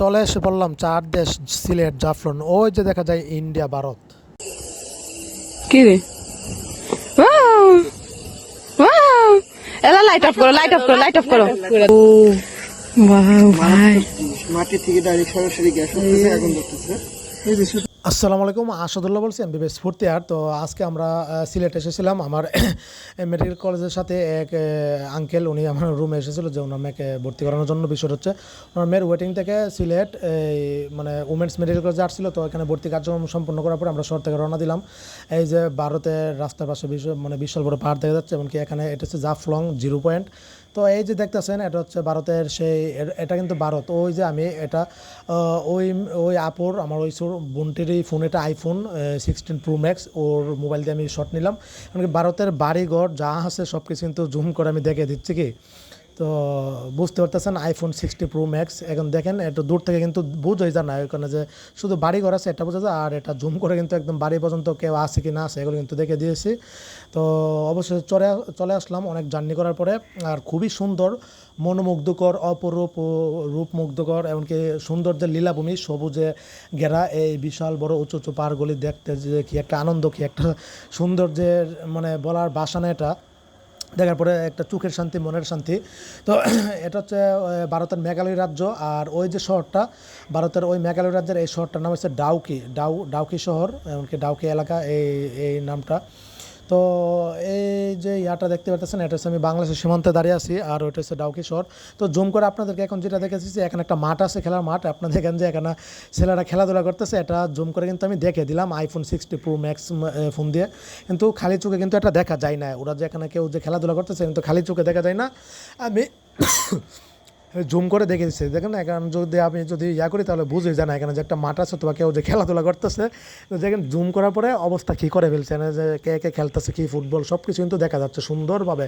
চলে এসে বললাম চার দেশ সিলেট জাফলন ওই যে দেখা যায় ইন্ডিয়া ভারত। কি রে? ওয়াও! ওয়াও! এলা লাইট অফ করো লাইট অফ করো লাইট অফ করো। ও ভাই। মাটি থেকে ডাইরেক্ট সরাসরি গ্যাস হচ্ছে আগুন ধরতেছে। এই যে শুধু আসসালামু আলাইকুম, আসাদুল্লাহ বলছি বিবেশ ফুর্তি আর তো আজকে আমরা সিলেট এসেছিলাম। আমার মেডিকেল কলেজের সাথে এক আঙ্কেল, উনি আমার রুমে এসেছিল যে ওনার মেয়েকে ভর্তি করানোর জন্য বিষয় হচ্ছে, ওনার মেয়ের ওয়েটিং থেকে সিলেট, এই মানে উমেন্স মেডিকেল কলেজে আসছিল। তো এখানে ভর্তি কার্যক্রম সম্পন্ন করার পরে আমরা শহর থেকে রওনা দিলাম। এই যে ভারতের রাস্তার পাশে বিশ- মানে বিশাল বড় পাহাড় দেখা যাচ্ছে, এমনকি এখানে এটা হচ্ছে জাফলং জিরো পয়েন্ট তো এই যে দেখতেছেন, এটা হচ্ছে ভারতের সেই এটা কিন্তু ভারত। ওই যে আমি এটা ওই ওই আপুর, আমার ওই সুর এই ফোন এটা আইফোন সিক্সটিন প্রো ম্যাক্স ওর মোবাইল দিয়ে আমি শট নিলাম। এমনকি ভারতের বাড়িঘর, যা আছে সব কিছু কিন্তু জুম করে আমি দেখে দিচ্ছি কি? তো বুঝতে পারতেছেন আইফোন সিক্সটি প্রো ম্যাক্স এখন দেখেন, একটু দূর থেকে কিন্তু বোঝাই যায় না ওখানে যে শুধু বাড়ি ঘর আছে, এটা বোঝা যায়, আর এটা জুম করে কিন্তু একদম বাড়ি পর্যন্ত কেউ আছে কি না আছে, এগুলো কিন্তু দেখে দিয়েছি। তো অবশ্যই চলে চলে আসলাম অনেক জার্নি করার পরে, আর খুবই সুন্দর, মনোমুগ্ধকর, অপরূপ রূপমুগ্ধকর, এমনকি সুন্দর যে লীলাভূমি, সবুজে ঘেরা এই বিশাল বড় উঁচু উঁচু পাহাড়গুলি দেখতে যে কি একটা আনন্দ, কি একটা সৌন্দর্যের মানে বলার বাসা না এটা। দেখার পরে একটা চোখের শান্তি, মনের শান্তি। তো এটা হচ্ছে ভারতের মেঘালয় রাজ্য। আর ওই যে শহরটা, ভারতের ওই মেঘালয় রাজ্যের এই শহরটার নাম হচ্ছে ডাউকি। ডাউ, ডাউকি শহর, এমনকি ডাউকি এলাকা, এই এই নামটা। তো এই যে ইয়াটা দেখতে পাচ্ছেন এটা হচ্ছে আমি বাংলাদেশের সীমান্তে দাঁড়িয়ে আছি আর ওইটা হচ্ছে ডাউকি শহর। তো জুম করে আপনাদেরকে এখন যেটা দেখেছি যে এখানে একটা মাঠ আছে, খেলার মাঠ। আপনারা দেখেন যে এখানে ছেলেরা খেলাধুলা করতেছে, এটা জুম করে কিন্তু আমি দেখে দিলাম iPhone sixty pro max phone দিয়ে। কিন্তু খালি চোখে কিন্তু এটা দেখা যায় না ওরা যে এখানে কেউ যে খেলাধুলা করতেছে, কিন্তু খালি চোখে দেখা যায় না। আমি জুম করে দেখে দিচ্ছে দেখেন এখন যদি আমি যদি ইয়া করি, তাহলে বুঝে যায় না এখানে যে একটা মাঠ আছে অথবা কেউ যে খেলাধুলা করতেছে। দেখেন, জুম করার পরে অবস্থা কী করে ফেলছে? যে কে কে খেলতেছে, কী ফুটবল সব কিছু কিন্তু দেখা যাচ্ছে সুন্দরভাবে।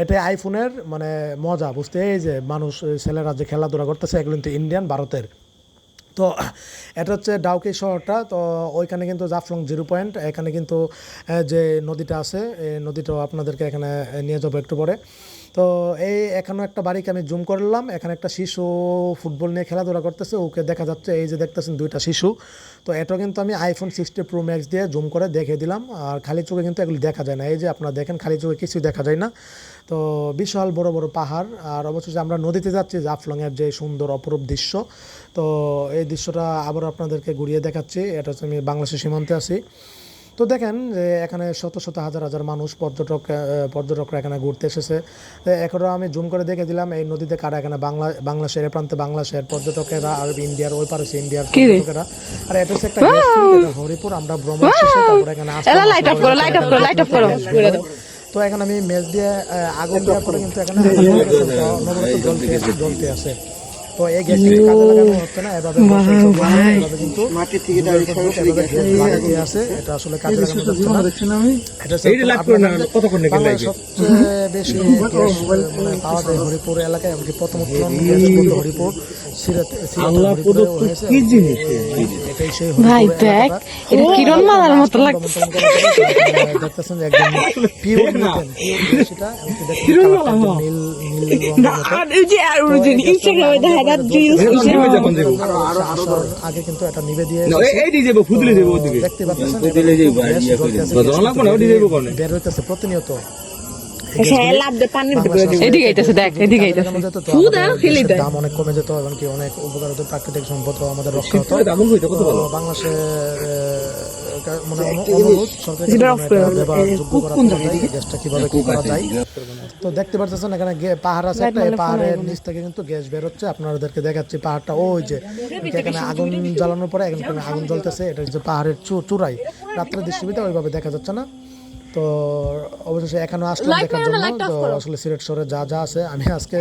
এটা আইফোনের মানে মজা, বুঝতে? এই যে মানুষ, ছেলেরা যে খেলাধুলা করতেছে, এগুলো কিন্তু ইন্ডিয়ান ভারতের। তো এটা হচ্ছে ডাউকি শহরটা, তো ওইখানে কিন্তু জাফলং জিরো পয়েন্ট, এখানে কিন্তু যে নদীটা আছে এই নদীটাও আপনাদেরকে এখানে নিয়ে যাব একটু পরে। তো এই এখানেও একটা বাড়িকে আমি জুম করলাম, এখানে একটা শিশু ফুটবল নিয়ে খেলাধুলা করতেছে, ওকে দেখা যাচ্ছে, এই যে দেখতেছেন দুইটা শিশু। তো এটা কিন্তু আমি আইফোন সিক্সটি প্রো ম্যাক্স দিয়ে জুম করে দেখে দিলাম, আর খালি চোখে কিন্তু এগুলি দেখা যায় না। এই যে আপনারা দেখেন, খালি চোখে কিছুই দেখা যায় না। তো বিশাল বড় বড় পাহাড় আর অবশেষে আমরা নদীতে যাচ্ছি জাফলংয়ের যে সুন্দর অপরূপ দৃশ্য তো এই দৃশ্যটা আবার আপনাদেরকে ঘুরিয়ে দেখাচ্ছি এটা হচ্ছে আমি বাংলাদেশের সীমান্তে আছি তো দেখেন যে এখানে শত শত হাজার হাজার মানুষ পর্যটক পর্যটকরা এখানে ঘুরতে এসেছে এখনও আমি জুম করে দেখে দিলাম এই নদীতে কারা এখানে বাংলা বাংলাদেশের এ প্রান্তে বাংলাদেশের পর্যটকেরা আর ইন্ডিয়ার ওই পারে ইন্ডিয়ার পর্যটকেরা আর এটা হচ্ছে একটা হরিপুর আমরা ভ্রমণ শেষে তারপরে এখানে আসলাম, লাইট অফ করো লাইট অফ করো লাইট অফ করো তো এখন আমি মেজ দিয়ে আগুন দেওয়ার পরে কিন্তু এখানে আগুন লেগে গেছে, তো অনবরত জ্বলতে আছে জ্বলতে আছে। তো এই গ্যাস কাজে লাগানো হচ্ছে না এভাবে বসে কিন্তু মাটি থেকে আছে এটা আসলে কাজে লাগানো যাচ্ছে না। দেখছেন আমি? এটা সবচেয়ে বেশি মানে পাওয়া যায় হরিপুর এলাকায় এমনকি প্রথম হরিপুর সিলেট সিলেটের হরিপুরে এটাই সেই ভাই দেখ এটা কিরণ মালার মতো লাগছে। দমন করার পরে, আহ, দেখতেছেন যে একদম পিওর মিটেন সেটা এমনকি দেখেন কালারটা একদম নীল আগে কিন্তু এটা নিবে দিয়ে দেখতে পাচ্ছেন? বের হইতেছে প্রতিনিয়ত। এদিকে আইতেছে দেখ এদিকে আইতেছে। দাম অনেক কমে যেত এমনকি অনেক উপকার হতো প্রাকৃতিক সম্পদ আমাদের রক্ষা হতো। তো মানে অনুরোধ সরকারকে যেন এটা ব্যবহারযোগ্য করা যায়, গ্যাসটা কীভাবে কি করা যায়? তো দেখতে পাচ্ছেন এখানে গে- পাহাড় আছে একটা পাহাড়ের নিচ থেকে কিন্তু গ্যাস বের হচ্ছে। আপনাদেরকে দেখাচ্ছি পাহাড়টা ওই যে এখানে আগুন জ্বালানোর পরে এখানে আগুন জ্বলতেছে। এটা হচ্ছে পাহাড়ের চু- চূড়াই। রাত্রে দৃষ্টিবিতে ওইভাবে দেখা যাচ্ছে না। তো অবশেষে এখানে আসলাম দেখার জন্য। তো আসলে সিলেট শহরে যা যা আছে আমি আজকে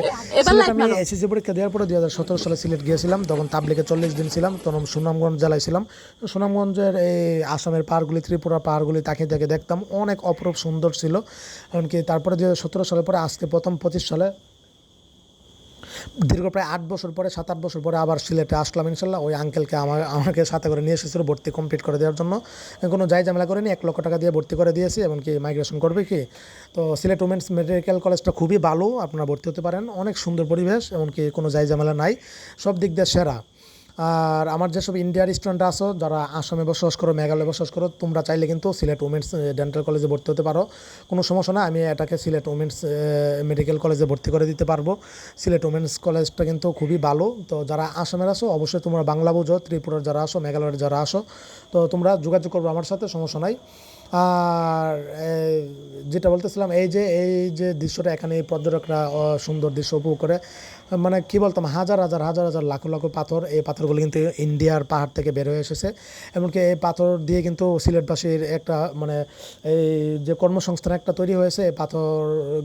আমি এসএসসি পরীক্ষা দেওয়ার পরে দুই হাজার সতেরো সালে সিলেট গিয়েছিলাম তখন তাবলিকে চল্লিশ দিন ছিলাম তখন সুনামগঞ্জ জেলায় ছিলাম। তো সুনামগঞ্জের এই আসামের পাহাড়গুলি ত্রিপুরা পাহাড়গুলি তাকিয়ে তাকিয়ে দেখতাম অনেক অপরূপ সুন্দর ছিল। এমনকি তারপরে দুই হাজার সতেরো সালের পরে আজকে প্রথম পঁচিশ সালে দীর্ঘ প্রায় আট বছর পরে, সাত, আট বছর পরে আবার সিলেটে আসলাম ইনশাল্লাহ। ওই আঙ্কেলকে আমার, আমাকে সাথে করে নিয়ে এসেছিল ভর্তি কমপ্লিট করে দেওয়ার জন্য। কোনো যাই ঝামেলা করিনি, এক লক্ষ টাকা দিয়ে ভর্তি করে দিয়েছি কি মাইগ্রেশন করবে কি? তো সিলেট উমেন্স মেডিকেল কলেজটা খুবই ভালো, আপনারা ভর্তি হতে পারেন। অনেক সুন্দর পরিবেশ এমনকি কোনো যাই ঝামেলা নাই। সব দিক দিয়ে সেরা। আর আমার যেসব ইন্ডিয়ার স্টুডেন্ট আছো, যারা আসামে বসবাস করো, মেঘালয়ে বসবাস করো, তোমরা চাইলে কিন্তু সিলেট উমেন্স ডেন্টাল কলেজে ভর্তি হতে পারো। কোনো সমস্যা না আমি এটাকে সিলেট উমেন্স মেডিকেল কলেজে ভর্তি করে দিতে পারব। সিলেট উমেন্স কলেজটা কিন্তু খুবই ভালো। তো যারা আসামের আসো অবশ্যই তোমরা বাংলা বুঝো, ত্রিপুরার যারা আসো মেঘালয়ের যারা আসো তো তোমরা যোগাযোগ করব আমার সাথে, সমস্যা নাই। আর যেটা বলতেছিলাম, এই যে এই যে দৃশ্যটা এখানে এই পর্যটকরা সুন্দর দৃশ্য উপভোগ করে মানে কি বলতাম, হাজার হাজার হাজার হাজার, লাখো লাখো পাথর এই পাথরগুলো কিন্তু ইন্ডিয়ার পাহাড় থেকে বের হয়ে এসেছে। এমনকি এই পাথর দিয়ে কিন্তু সিলেটবাসীর একটা মানে এই যে কর্মসংস্থান একটা তৈরি হয়েছে, এই পাথর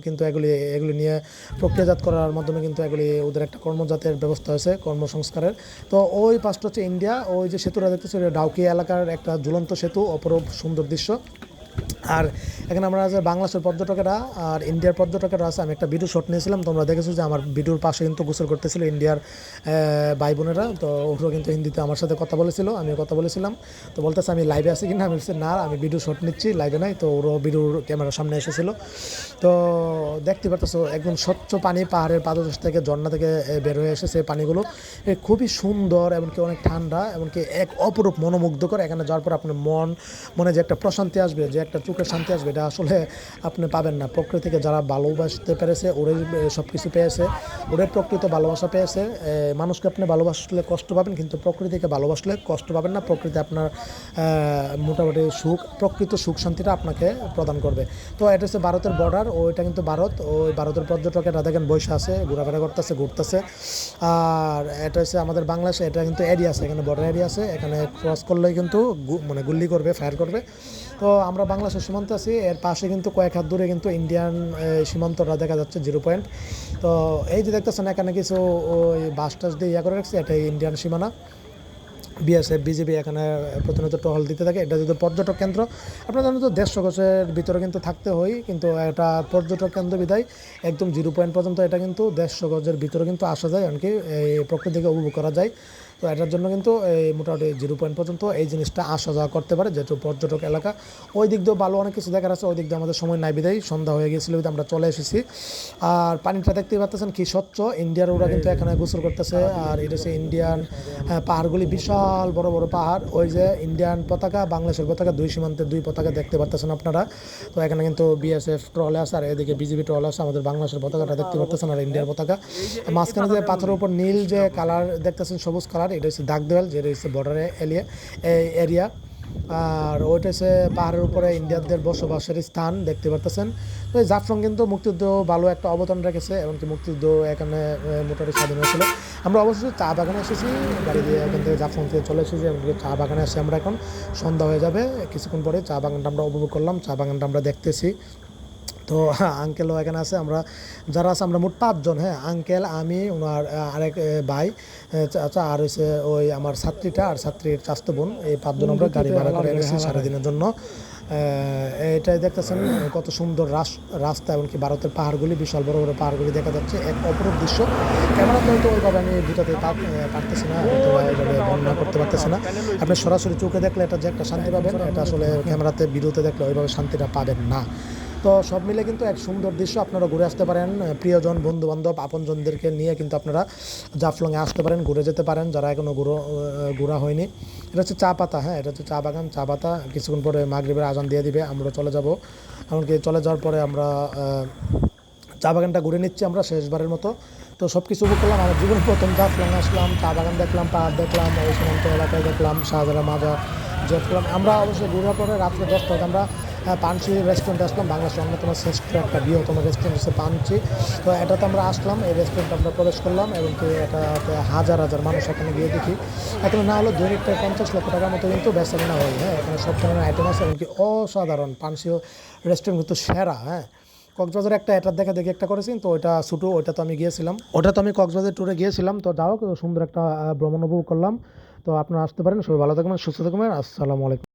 কিন্তু এগুলি এগুলি নিয়ে প্রক্রিয়াজাত করার মাধ্যমে কিন্তু এগুলি ওদের একটা কর্মজাতের ব্যবস্থা হয়েছে, কর্মসংস্কারের। তো ওই পাশটা হচ্ছে ইন্ডিয়া, ওই যে সেতুটা দেখতেছে ডাউকি এলাকার একটা ঝুলন্ত সেতু, অপরূপ সুন্দর দৃশ্য। আর এখানে আমরা বাংলাদেশের পর্যটকেরা আর ইন্ডিয়ার পর্যটকেরা আছে। আমি একটা ভিডিও শট নিয়েছিলাম, তোমরা দেখেছ যে আমার ভিডিওর পাশে কিন্তু গোসল করতেছিল ইন্ডিয়ার ভাই বোনেরা তো ওরা কিন্তু হিন্দিতে আমার সাথে কথা বলেছিল আমি কথা বলেছিলাম। তো বলতেছে, আমি লাইভে আছি কিনা? আমি বলছি, না, আমি ভিডিও শট নিচ্ছি লাইভে নাই। তো ওরও ভিডিওর ক্যামেরার সামনে এসেছিল। তো দেখতে পারতেছো, একদম স্বচ্ছ পানি পাহাড়ের পাদদেশ থেকে, ঝর্ণা থেকে বের হয়ে এসেছে পানিগুলো। খুবই সুন্দর, এমনকি অনেক ঠান্ডা, এমনকি এক অপরূপ মনোমুগ্ধকর। এখানে যাওয়ার পর আপনার মন, মনে যে একটা প্রশান্তি আসবে, যে একটা চোখের শান্তি আসবে এটা আসলে আপনি পাবেন না। প্রকৃতিকে যারা ভালোবাসতে পেরেছে, ওরাই সব কিছু পেয়েছে। ওরাই প্রকৃত ভালোবাসা পেয়েছে। মানুষকে আপনি ভালোবাসলে কষ্ট পাবেন, কিন্তু প্রকৃতিকে ভালোবাসলে কষ্ট পাবেন না। প্রকৃতি আপনার মোটামুটি সুখ, প্রকৃত সুখ শান্তিটা আপনাকে প্রদান করবে। তো এটা হচ্ছে ভারতের বর্ডার ওইটা কিন্তু ভারত। ওই ভারতের পর্যটকেরা দেখেন বসে আছে, ঘোরাফেরা করতেছে, ঘুরতেছে। আর এটা হচ্ছে আমাদের বাংলাদেশে, এটা কিন্তু এরিয়া আছে, এখানে বর্ডার এরিয়া আছে। এখানে ক্রস করলেই কিন্তু মানে গুল্লি করবে ফায়ার করবে। তো আমরা বাংলাদেশের সীমান্ত আছি, এর পাশে কিন্তু কয়েক হাত দূরে কিন্তু ইন্ডিয়ান সীমান্তটা দেখা যাচ্ছে জিরো পয়েন্ট তো এই যে দেখতেছেন, এখানে কিছু ওই বাস টাস দিয়ে ইয়া করে রাখছে এটাই ইন্ডিয়ান সীমানা। বিএসএফ বিজেপি এখানে প্রতিনিয়ত টহল দিতে থাকে। এটা যদি পর্যটক কেন্দ্র আপনারা জানেন তো, দেড়শো গছের ভিতরে কিন্তু থাকতে হয়, কিন্তু এটা পর্যটক কেন্দ্র বিধায় একদম জিরো পয়েন্ট পর্যন্ত এটা কিন্তু দেড়শো গজের ভিতরে কিন্তু আসা যায়, এমনকি এই প্রকৃতিকে উপভোগ করা যায়। তো এটার জন্য কিন্তু এই মোটামুটি জিরো পয়েন্ট পর্যন্ত এই জিনিসটা আসা যাওয়া করতে পারে, যেহেতু পর্যটক এলাকা। ওই দিক দিয়েও ভালো অনেক কিছু দেখার আছে ওই দিক দিয়ে আমাদের সময় নাই বিদায়, সন্ধ্যা হয়ে বিধায় আমরা চলে এসেছি। আর পানিটা দেখতেই পাচ্ছেন কি স্বচ্ছ ইন্ডিয়ার ওরা কিন্তু এখানে গোসল করতেছে, আর এটা হচ্ছে ইন্ডিয়ান পাহাড়গুলি, বিশাল বড় বড় পাহাড়। ওই যে ইন্ডিয়ান পতাকা, বাংলাদেশের পতাকা, দুই সীমান্তের দুই পতাকা দেখতে পাচ্ছেন আপনারা। তো এখানে কিন্তু বিএসএফ ট্রলে আছে, আর এদিকে বিজেপি ট্রল আছে, আমাদের বাংলাদেশের পতাকাটা দেখতে পাচ্ছেন আর ইন্ডিয়ার পতাকা। মাঝখানে যে পাথরের উপর নীল যে কালার দেখতেছেন, সবুজ কালার এটা হচ্ছে দাগ দেওয়াল যেটা হচ্ছে বর্ডার এরিয়া এরিয়া আর ওইটা হচ্ছে পাহাড়ের উপরে ইন্ডিয়ানদের বসবাসের স্থান, দেখতে পারতেছেন। তো এই জাফলং কিন্তু মুক্তিযুদ্ধ ভালো একটা অবদান রেখেছে, এমনকি মুক্তিযুদ্ধ এখানে মোটামুটি স্বাধীন হয়েছিল। আমরা অবশ্যই চা বাগানে এসেছি, গাড়ি দিয়ে এখান থেকে জাফলং থেকে চলে এসেছি, এমনকি চা বাগানে এসে আমরা এখন সন্ধ্যা হয়ে যাবে। কিছুক্ষণ পরে চা বাগানটা আমরা উপভোগ করলাম, চা বাগানটা আমরা দেখতেছি। তো হ্যাঁ আঙ্কেলও এখানে আছে আমরা যারা আছে আমরা মোট পাঁচজন হ্যাঁ আঙ্কেল আমি ওনার আরেক ভাই আহ, চাচা আর হচ্ছে ওই আমার ছাত্রীটা আর ছাত্রীর চাস্তো বোন এই পাঁচজন আমরা গাড়ি ভাড়া করে এনেছি সারাদিনের জন্য। এটাই দেখতেছেন কত সুন্দর রাস- রাস্তা এমনকি ভারতের পাহাড়গুলি বিশাল বড় বড় পাহাড়গুলি দেখা যাচ্ছে এক অপরূপ দৃশ্য। ক্যামেরাতে হয়তো ওইভাবে আমি আহ, পারতেছি না এইভাবে বর্ণনা করতে পারতেছি না। আপনি সরাসরি চোখে দেখলে এটা যে একটা শান্তি পাবেন এটা আসলে ক্যামেরাতে ভিডিওতে দেখলে ওইভাবে শান্তিটা পাবেন না। তো সব মিলে কিন্তু এক সুন্দর দৃশ্য আপনারা ঘুরে আসতে পারেন। প্রিয়জন বন্ধু বান্ধব আপনজনদেরকে নিয়ে কিন্তু আপনারা জাফলংয়ে আসতে পারেন, ঘুরে যেতে পারেন। যারা এখনও ঘুরো ঘোরা হয়নি, এটা হচ্ছে চা পাতা হ্যাঁ এটা হচ্ছে চা বাগান, চা পাতা কিছুক্ষণ পরে মাগরীবের আজান দিয়ে দিবে, আমরা চলে যাব। এমনকি চলে যাওয়ার পরে আমরা চা বাগানটা ঘুরে নিচ্ছি আমরা শেষবারের মতো। তো সব কিছু উপভোগ করলাম, আমার জীবনে প্রথম জাফলং আসলাম, চা বাগান দেখলাম, পাহাড় দেখলাম ওই সীমান্ত এলাকায় দেখলাম শাহজালা মাজা জেট আমরা অবশ্যই ঘুরার পরে রাত্রে দশটা বাজে আমরা পানচি রেস্টুরেন্টে আসলাম, বাংলাদেশের অন্যতম শ্রেষ্ঠ একটা বৃহত্তম রেস্টুরেন্ট হচ্ছে পানচি। তো এটাতে আমরা আসলাম, এই রেস্টুরেন্টে আমরা প্রবেশ করলাম এবং কি এটাতে হাজার হাজার মানুষ এখানে গিয়ে দেখি। এখানে না হলো দৈনিক প্রায় পঞ্চাশ লক্ষ টাকার মতো কিন্তু বেচা কেনা হয় হ্যাঁ। এখানে সব ধরনের আইটেম আছে এমনকি অসাধারণ পানসিও রেস্টুরেন্ট কিন্তু সেরা হ্যাঁ। কক্সবাজারে একটা এটার দেখা দেখি একটা করেছি তো ওইটা ছোটো, ওইটা তো আমি গিয়েছিলাম। ওটা তো আমি কক্সবাজার ট্যুরে গিয়েছিলাম, তো যাও সুন্দর একটা ভ্রমণ উপভোগ করলাম। তো আপনারা আসতে পারেন, সবাই ভালো থাকবেন, সুস্থ থাকবেন, আসসালামু আলাইকুম।